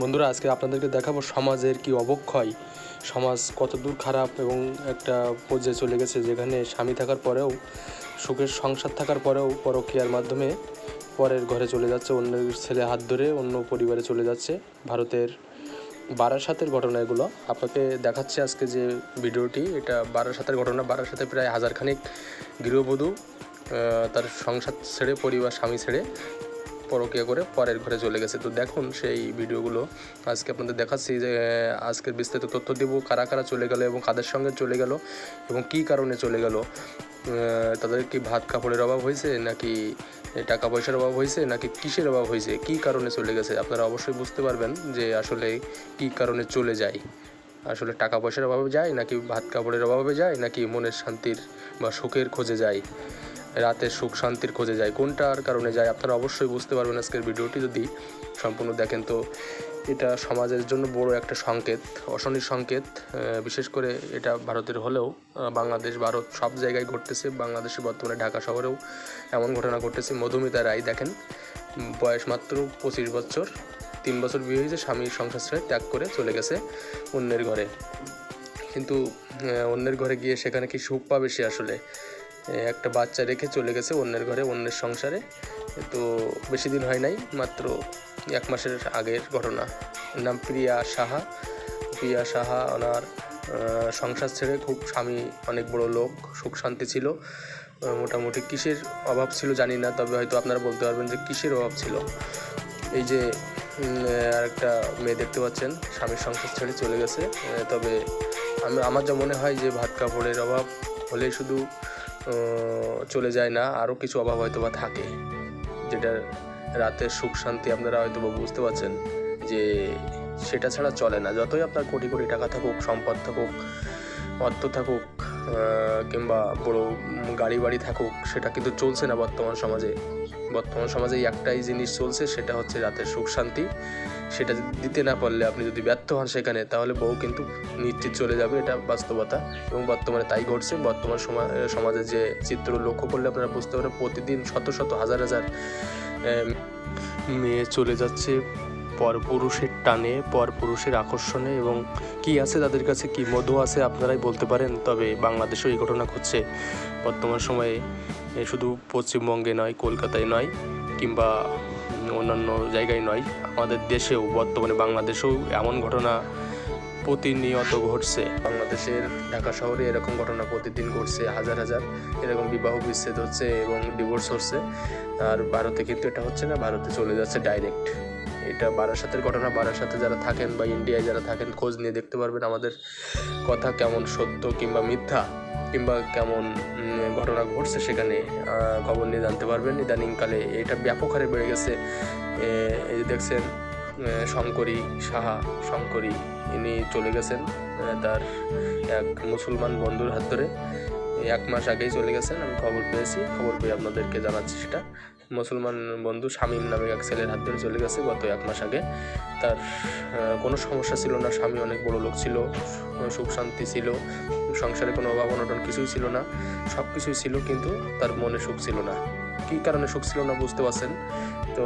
বন্ধুরা, আজকে আপনাদেরকে দেখাবো সমাজের কি অবক্ষয়। সমাজ কত দূর খারাপ এবং একটা পর্যায়ে চলে গেছে যেখানে স্বামী থাকার পরেও, সুখের সংসার থাকার পরেও পরকীয়ার মাধ্যমে পরের ঘরে চলে যাচ্ছে অন্য ছেলে হাত ধরে অন্য পরিবারে চলে যাচ্ছে। ভারতের বারাসাতের ঘটনা এগুলো। আপনাকে দেখাচ্ছে আজকে যে ভিডিওটি। এটা বারাসাতের ঘটনা। বারাসাতে প্রায় হাজারখানিক গৃহবধূ তার সংসার ছেড়ে, পরিবার, স্বামী ছেড়ে পরকিয়া করে পরের ঘরে চলে গেছে। তো দেখুন সেই ভিডিওগুলো। আজকে আপনাদের দেখাচ্ছি যে, আজকের বিস্তারিত তথ্য দেব, কারা কারা চলে গেল এবং কাদের সঙ্গে চলে গেল এবং কী কারণে চলে গেল। তাদের কি ভাত কাপড়ের অভাব হয়েছে নাকি টাকা পয়সার অভাব হয়েছে নাকি কিসের অভাব হয়েছে? কী কারণে চলে গেছে? আপনারা অবশ্যই বুঝতে পারবেন যে আসলে কী কারণে চলে যায়। আসলে টাকা পয়সার অভাবে যায় নাকি ভাত কাপড়ের অভাবে যায় নাকি মনের শান্তির বা সুখের খোঁজে যায়? রাতের সুখ শান্তির খোঁজে যায়। কোনটার কারণে যায় আপনারা অবশ্যই বুঝতে পারবেন আজকের ভিডিওটি। যদি সম্পূর্ণ দেখেন তো এটা সমাজের জন্য বড় একটা সংকেত, অশনির সংকেত। বিশেষ করে এটা ভারতের হলেও বাংলাদেশ, ভারত সব জায়গায় ঘটতেছে। বাংলাদেশে বর্তমানে ঢাকা শহরেও এমন ঘটনা ঘটতেছে। মধুমিতা রায় দেখেন বয়স মাত্র পঁচিশ বছর। তিন বছর বিয়ে হয়েছে, স্বামীর সংসার ছেড়ে ত্যাগ করে চলে গেছে অন্যের ঘরে। কিন্তু অন্যের ঘরে গিয়ে সেখানে কি সুখ পাবে সে আসলে? একটা বাচ্চা রেখে চলে গেছে অন্যের ঘরে, অন্যের সংসারে। তো বেশি দিন হয় নাই, মাত্র এক মাসের আগের ঘটনা। নাম প্রিয়া সাহা। প্রিয়া সাহা ওনার সংসার ছেড়ে খুব স্বামী অনেক বড় লোক, সুখ শান্তি ছিল। মোটামুটি কিসের অভাব ছিল জানি না, তবে হয়তো আপনারা বলতে পারবেন যে কিসের অভাব ছিল। এই যে আর একটা মেয়ে দেখতে পাচ্ছেন, স্বামীর সংসার ছেড়ে চলে গেছে। তবে আমি, আমার যা মনে হয় যে ভাত কাপড়ের অভাব হলেই শুধু চলে যায় না, আরও কিছু অভাব হয়তো বা থাকে। যেটা রাতের সুখ শান্তি আপনারা হয়তো বা বুঝতে পারছেন যে সেটা ছাড়া চলে না। যতই আপনার কোটি কোটি টাকা থাকুক, সম্পদ থাকুক, অর্থ থাকুক কিংবা বড় গাড়ি বাড়ি থাকুক, সেটা কিন্তু চলছে না বর্তমান সমাজে। বর্তমান সমাজে একটাই জিনিস চলছে, সেটা হচ্ছে রাতের সুখ শান্তি। সেটা দিতে না পারলে আপনি যদি ব্যর্থ হন সেখানে, তাহলে বউ কিন্তু নিশ্চিত চলে যাবে, এটা বাস্তবতা। এবং বর্তমানে তাই ঘটছে। বর্তমান সমা- সমাজে যে চিত্র লক্ষ্য করলে আপনারা বুঝতে পারেন প্রতিদিন শত শত হাজার হাজার মেয়ে চলে যাচ্ছে। পরপুরুষের টানে, পরপুরুষের আকর্ষণে এবং কি আছে তাদের কাছে, কি মধু আছে আপনারাই বলতে পারেন। তবে বাংলাদেশেও এই ঘটনা ঘটছে। বর্তমান সময়ে শুধু পশ্চিমবঙ্গে নয়, কলকাতায় নয় কিংবা অন্যান্য জায়গায় নয়, আমাদের দেশেও, বর্তমানে বাংলাদেশেও এমন ঘটনা প্রতিনিয়ত ঘটছে। বাংলাদেশের ঢাকা শহরে এরকম ঘটনা প্রতিদিন ঘটছে, হাজার হাজার। এরকম বিবাহ বিচ্ছেদ হচ্ছে এবং ডিভোর্স হচ্ছে। আর ভারতে কিন্তু এটা হচ্ছে না, ভারতে চলে যাচ্ছে ডাইরেক্ট এটা বারাসাতের ঘটনা। বারাসাতে যারা থাকেন বা ইন্ডিয়ায় যারা থাকেন, খোঁজ নিয়ে দেখতে পারবেন আমাদের কথা কেমন সত্য কিংবা মিথ্যা কিংবা কেমন ঘটনা ঘটছে সেখানে খবর নিয়ে জানতে পারবেন। ইদানিংকালে এটা ব্যাপক হারে বেড়ে গেছে। এই দেখছেন শঙ্করী সাহা, শঙ্করী, ইনি চলে গেছেন তার এক মুসলমান বন্ধুর হাত ধরে। এই এক মাস আগেই চলে গেছেন, আমি খবর পেয়েছি। খবর পেয়ে আপনাদেরকে জানাচ্ছি সেটা। মুসলমান বন্ধু শামীম নামে এক ছেলের হাত ধরে চলে গেছে গত এক মাস আগে। তার কোনো সমস্যা ছিল না, স্বামী অনেক বড় লোক ছিল, সুখ শান্তি ছিল, সংসারে কোনো অভাব অনটন কিছুই ছিল না সব কিছুই ছিল কিন্তু তার মনে সুখ ছিল না। কী কারণে সুখ ছিল না বুঝতে পারছেন? তো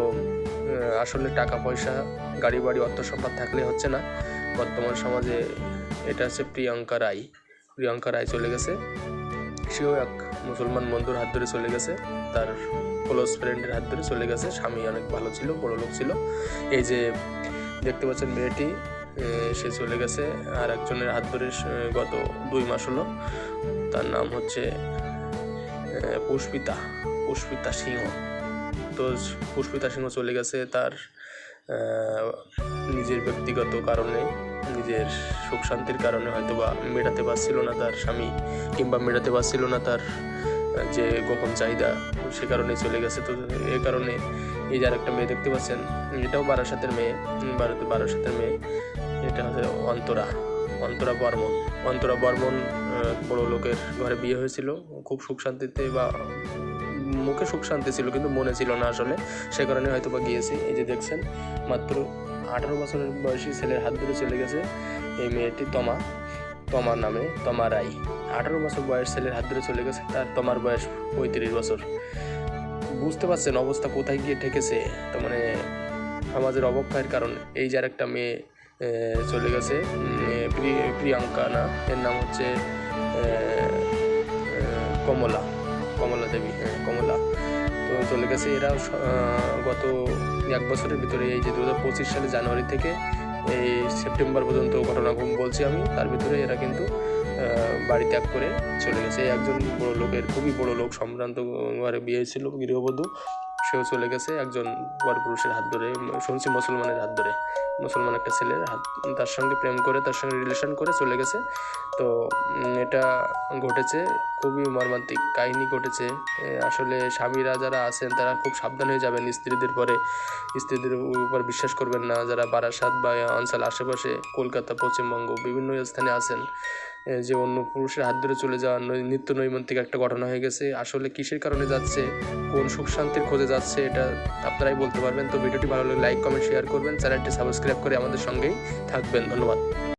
আসলে টাকা পয়সা, গাড়ি বাড়ি, অর্থ সম্পদ থাকলে হচ্ছে না। বর্তমান সমাজে এটা হচ্ছে প্রিয়াঙ্কা রায়। প্রিয়াঙ্কা রায় চলে গেছে। সেও এক মুসলমান বন্ধুর হাত ধরে চলে গেছে। তার ক্লোজ ফ্রেন্ডের হাত ধরে চলে গেছে। স্বামী অনেক ভালো ছিল, বড় লোক ছিল। এই যে দেখতে পাচ্ছেন মেয়েটি সে চলে গেছে। আর একজনের হাত ধরে গত দুই মাস হলো। তার নাম হচ্ছে পুষ্পিতা পুষ্পিতা সিংহ। তো পুষ্পিতা সিংহ চলে গেছে তার নিজের ব্যক্তিগত কারণে। নিজের সুখ শান্তির কারণে হয়তো বা মেটাতে পারছিল না তার স্বামী, কিংবা মেটাতে পারছিল না তার যে গোপন চাহিদা, সে কারণে চলে গেছে। তো এ কারণে এই যে আরেকটা মেয়ে দেখতে পাচ্ছেন, এটাও বারাসাতের মেয়ে ভারতের বারাসাতের মেয়ে। এটা হচ্ছে অন্তরা অন্তরা বর্মন। অন্তরা বর্মন বড় লোকের ঘরে বিয়ে হয়েছিল। খুব সুখ শান্তিতে বা মুখে সুখ শান্তি ছিল, কিন্তু মনে ছিল না আসলে। সে কারণে হয়তো বা গিয়েছে। এই যে দেখছেন, মাত্র আঠারো বছরের বয়সী ছেলের হাত ধরে চলে গেছে এই মেয়েটি তমা, তমার নামে তমা রায় আঠারো বছর বয়স ছেলের হাত ধরে চলে গেছে, তার তমার বয়স পঁয়ত্রিশ বছর। বুঝতে পারছেন অবস্থা কোথায় গিয়ে ঠেকেছে? তো মানে সমাজের অবক্ষয়ের কারণ এই যে আর একটা মেয়ে চলে গেছে প্রিয়াঙ্কা না, এর নাম হচ্ছে কমলা কমলা দেবী হ্যাঁ কমলা। চলে গেছে এরা গত এক বছরের ভিতরে এই যে দু হাজার পঁচিশ সালে জানুয়ারি থেকে এই সেপ্টেম্বর পর্যন্ত ঘটনা বলছি আমি, তার ভিতরে এরা কিন্তু বাড়ি ত্যাগ করে চলে গেছে। একজন বড় লোকের খুবই বড় লোক সম্ভ্রান্ত বিয়ে ছিল গৃহবধূ। সেও চলে গেছে একজন পরপুরুষের হাত ধরে শুনছি মুসলমানের হাত ধরে। মুসলমান একটা ছেলের হাত, তার সঙ্গে প্রেম করে, তার সঙ্গে রিলেশন করে চলে গেছে। তো এটা ঘটেছে, খুবই মর্মান্তিক কাহিনী ঘটেছে। আসলে স্বামীরা যারা আছেন, তারা খুব সাবধান হয়ে যাবেন স্ত্রীদের পরে। স্ত্রীদের উপর বিশ্বাস করবেন না। যারা বারাসাত বা অঞ্চল আশেপাশে, কলকাতা, পশ্চিমবঙ্গ, বিভিন্ন স্থানে আছেন যে অন্য পুরুষের হাত ধরে চলে যাওয়া নিত্য নৈমিত্তিক একটা ঘটনা হয়ে গেছে। আসলে কিসের কারণে যাচ্ছে? কোন সুখ শান্তির খোঁজে যাচ্ছে? এটা আপনারাই বলতে পারবেন। তো ভিডিওটি ভালো লাগলে লাইক কমেন্ট শেয়ার করবেন। চ্যানেলটি সাবস্ক্রাইব করে আমাদের সঙ্গেই থাকবেন। ধন্যবাদ।